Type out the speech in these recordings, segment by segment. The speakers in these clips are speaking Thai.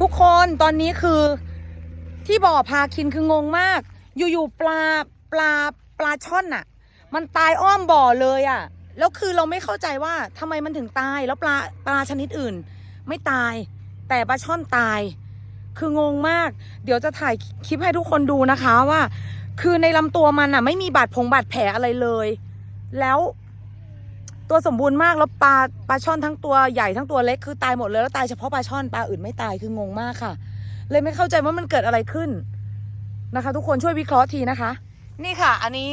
ทุกคนตอนนี้คือที่บ่อพาคินคืองงมาก อยู่ๆปลาปลาปลาช่อนอะมันตายอ้อมบ่อเลยอะแล้วคือเราไม่เข้าใจว่าทำไมมันถึงตายแล้วปลาปลาชนิดอื่น ไม่ตาย แต่ปลาช่อนตาย คืองงมาก เดี๋ยวจะถ่ายคลิปให้ทุกคนดูนะคะว่า คือในลำตัวมันอะไม่มีบาดผงบาดแผลอะไรเลย แล้ว ตัวสมบูรณ์มากแล้วปลาปลาช่อนทั้งตัวใหญ่ทั้งตัวเล็กคือตายหมดเลยแล้วตายเฉพาะปลาช่อนปลาอื่นไม่ตายคืองงมากค่ะ เลยไม่เข้าใจว่ามันเกิดอะไรขึ้นนะคะ ทุกคนช่วยวิเคราะห์ทีนะคะ นี่ค่ะ อันนี้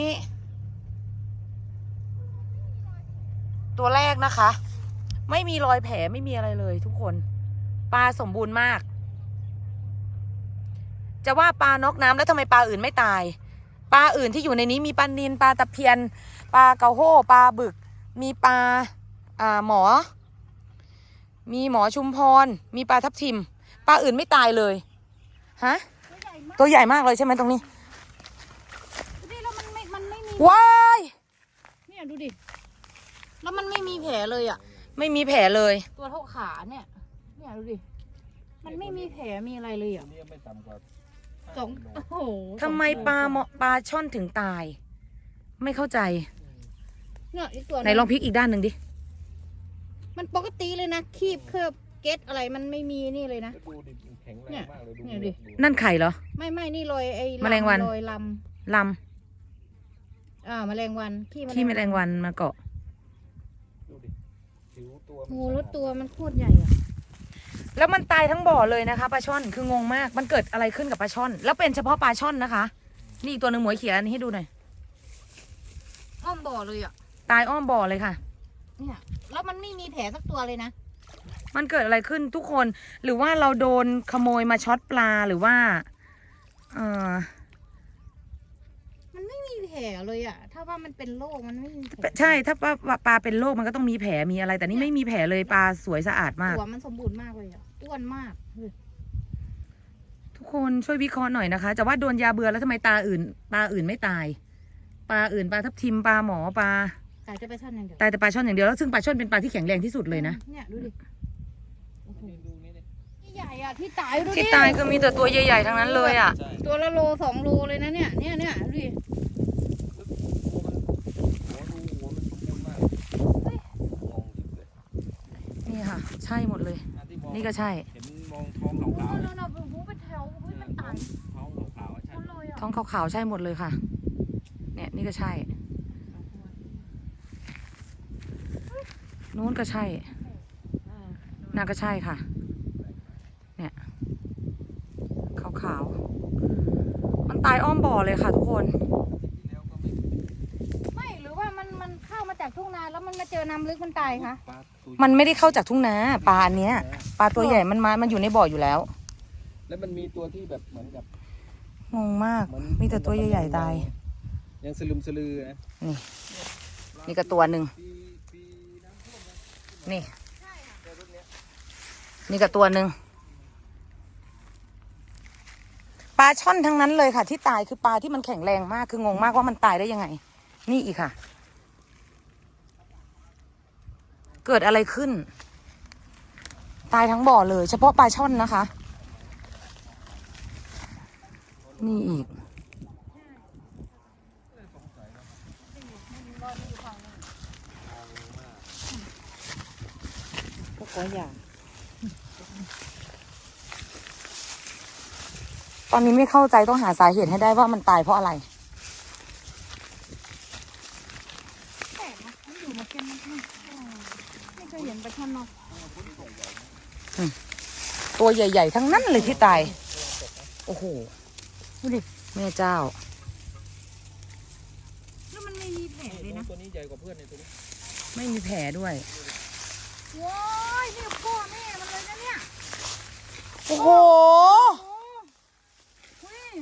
ตัวแรกนะคะ ไม่มีรอยแผลไม่มีอะไรเลย ทุกคนปลาสมบูรณ์มาก จะว่าปลานอกน้ำแล้วทำไมปลาอื่นไม่ตาย ปลาอื่นที่อยู่ในนี้มีปลานินปลาตะเพียน ปลาเกาโห้ปลาบึก มีปลาอ่าหมอ มีหมอชุมพร มีปลาทับทิม ปลาอื่นไม่ตายเลย ฮะ ตัวใหญ่มากเลยใช่ไหมตรงนี้ นี่แล้วมันไม่ มันไม่มี ว้าย เนี่ยดูดิ แล้วมันไม่มีแผลเลยอะ ไม่มีแผลเลย ตัวเท่าขาเนี่ย เนี่ยดูดิ มันไม่มีแผลมีอะไรเลยอะนี่ไม่ต่ำกว่าสองโอ้โหทำไมปลาเหมาะปลาช่อนถึงตาย ไม่เข้าใจ เนี่ยอีกตัวไหนลองพลิกอีกด้านหนึ่งดิ มันปกติเลยนะ คีบเคลือบเกตอะไรมันไม่มีนี่เลยนะดูดิแข็งแรเนี่งยมากเลยดูเนี่ยดิ นั่นไข่เหรอ ไม่ไม่นี่รอยไอ้แมลงวันรอยลลำอ่าแมลงวันขี้ำที่แมลงวันมาเกาะ ดูดิผิวตัวมันโอ้โหแล้วตัวมันโคตรใหญ่อะแล้วมันตายทั้งบ่อเลยนะคะปลาช่อนคืองงมาก มันเกิดอะไรขึ้นกับปลาช่อน แล้วเป็นเฉพาะปลาช่อนนะคะ นี่อีกตัวหนึ่งหมวยเขียนอันนี้ให้ดูหน่อยอ้อมบ่อเลยอะ ตายอ้อมบ่อเลยค่ะ เนี่ยแล้วมันไม่มีแผลสักตัวเลยนะ มันเกิดอะไรขึ้นทุกคนหรือว่าเราโดนขโมยมาช็อตปลาหรือว่าเออมันไม่มีแผลเลยอะถ้าว่ามันเป็นโรคมันไม่มีแผลใช่ถ้าปลาปลาเป็นโรคมันก็ต้องมีแผลมีอะไร แต่นี่ไม่มีแผลเลยปลาสวยสะอาดมากหัวมันสมบูรณ์มากเลยอะอ้วนมากเฮ้ยทุกคนช่วยวิเคราะห์หน่อยนะคะ จะว่าโดนยาเบื่อแล้วทำไมตาอื่นปลาอื่นไม่ตาย ปลาอื่นปลาทับทิมปลาหมอปลา ตายจะไปช่อนอย่างเดียวตายแต่ปลาช่อนอย่างเดียวแล้วซึ่งปลาช่อนเป็นปลาที่แข็งแรงที่สุดเลยนะ เนี่ยดูดิโอ้โหดูนี่ดิที่ใหญ่อะที่ตายดูดิที่ตายก็มีแต่ตัวใหญ่ๆทั้งนั้นเลยอะ ใช่ตัวละโลสองโลเลยนะเนี่ยเนี่ยเนี่ยดูดิหัวมันหัวดูหัวมันสมบูรณ์มากมองจิบเลยนี่ค่ะ ใช่หมดเลยอะที่มองนี่ก็ใช่ เห็นมองท้องโอ้โหขาวๆเรานะเราหูเป็นแถวเฮ้ยมันตายท้องขาวๆอะใช่ หมดเลยอะท้องขาวๆใช่หมดเลยค่ะ เนี่ยนี่ก็ใช่ นู้นก็ใช่น่าก็ใช่ค่ะ เนี่ยขาวๆ มันตายอ้อมบ่อเลยค่ะทุกคนที่แล้วก็ไม่ไม่หรือว่ามันมันเข้ามาจากทุ่งนาแล้วมันมาเจอน้ำลึกมันตายคะปลาตัวมันไม่ได้เข้าจากทุ่งนาปลาอันเนี้ยปลาตัวใหญ่มันมา มันอยู่ในบ่ออยู่แล้ว แล้วมันมีตัวที่แบบเหมือนกับงงมากเหมือนมีแต่ตัวใหญ่ๆตาย ยังสลึมสลือนะนี่ก็ตัวหนึ่ง ปีปีน้ำท่วมนะ นี่ นี่ก็ตัวหนึ่งปลาช่อนทั้งนั้นเลยค่ะ ที่ตายคือปลาที่มันแข็งแรงมากคืองงมากว่ามันตายได้ยังไง นี่อีกค่ะ เกิดอะไรขึ้น ตายทั้งบ่อเลย เฉพาะปลาช่อนนะคะ นี่อีก ก็ขออย่าง ตอนนี้ไม่เข้าใจต้องหาสาเหตุให้ได้ว่ามันตายเพราะอะไรแปลกนะมันอยู่มาเป็นมันไม่ไม่เคยเห็นปลาช่อนเนาะตัวใหญ่ ๆ ทั้งนั้นเลยที่ตาย โอ้โห ดูดิ แม่เจ้า แล้วมันไม่มีแผลเลยนะ ตัวนี้ใหญ่กว่าเพื่อนในตัวนี้ ไม่มีแผลด้วย ว้ายนี่พ่อแม่มันเลยนะเนี่ยโอ้โห โอ้เฮ้ย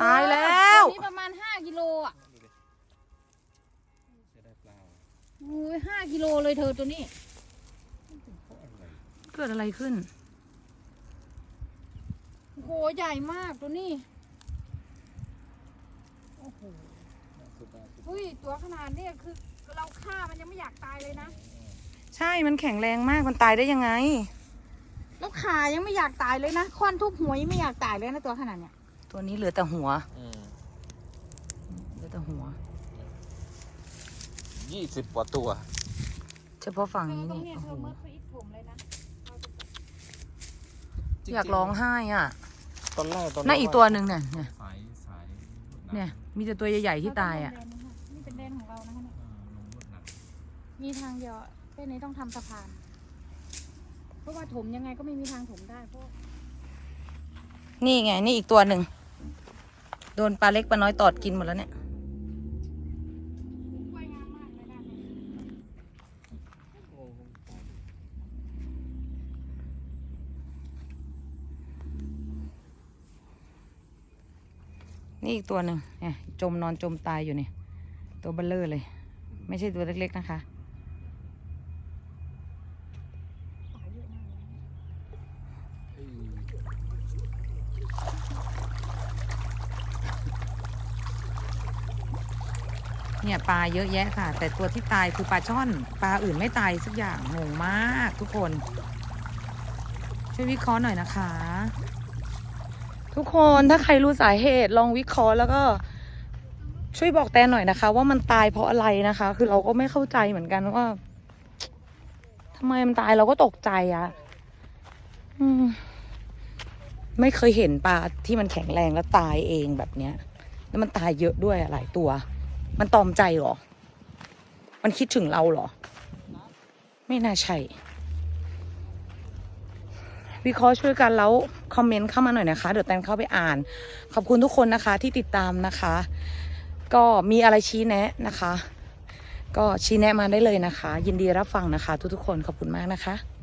ตายแล้ว ตัวนี้ประมาณห้ากิโลอะเสียดายเปล่าโอ้ยห้ากิโลเลยเธอตัวนี้ เพราะอะไรเกิดอะไรขึ้น โอ้โหใหญ่มากตัวนี้ โอ้โห น่าสุดน่าสุดอุ้ยตัวขนาดเนี้ยคือเราฆ่ามันยังไม่อยากตายเลยนะ ใช่มันแข็งแรงมากมันตายได้ยังไง แล้วขายังไม่อยากตายเลยนะควันทุบหัวยังไม่อยากตายเลยนะตัวขนาดเนี้ยตัวนี้เหลือแต่หัวอืมเหลือแต่หัวยี่สิบกว่าตัว เฉพาะฝั่งเธอนี้ตรงนี่เนี้ยเธโอ้อโหเมื่อเขาอิดผมเลยนะอยากร้องไห้อะตอนแรกตอนนั่นอีกตัวหนึ่งเนี่ยเนี่ยสายสายเนี่ย มีแต่ตัวใหญ่ๆที่ตายอะนี่เป็นแดนของเรานะคะเนี่ยลงรถหนักมีทางเดียว เส้นนี้ต้องทำสะพาน เพราะว่าถมยังไงก็ไม่มีทางถมได้เพราะนี่ไง นี่อีกตัวหนึ่ง โดนปลาเล็กปลาน้อยตอดกินหมดแล้วเนี่ย กล้วยงามมากเลยนนี้นี่อีกตัวหนึ่งเนี่ยจมนอนจมตายอยู่เนี่ย ตัวเบลเลอร์เลย ไม่ใช่ตัวเล็กๆนะคะ ป่าเยอะมากเลยนะ เนี่ยปลาเยอะแยะค่ะ แต่ตัวที่ตายคือปลาช่อน ปลาอื่นไม่ตายสักอย่างงงมากทุกคน ช่วยวิเคราะห์หน่อยนะคะ ทุกคนถ้าใครรู้สาเหตุลองวิเคราะห์แล้วก็ช่วยบอกแตนหน่อยนะคะ ว่ามันตายเพราะอะไรนะคะ คือเราก็ไม่เข้าใจเหมือนกันว่าทำไมมันตายเราก็ตกใจอะอืม ไม่เคยเห็นปลาที่มันแข็งแรงแล้วตายเองแบบเนี้ย แล้วมันตายเยอะด้วยหลายตัว มันตอมใจหรอ มันคิดถึงเราเหรอ ไม่น่าใช่ วิเคราะห์ช่วยกันแล้วคอมเมนต์เข้ามาหน่อยนะคะ เดี๋ยวแตนเข้าไปอ่าน ขอบคุณทุกคนนะคะที่ติดตามนะคะ ก็มีอะไรชี้แนะนะคะ ก็ชี้แนะมาได้เลยนะคะ ยินดีรับฟังนะคะ ทุกๆคนขอบคุณมากนะคะ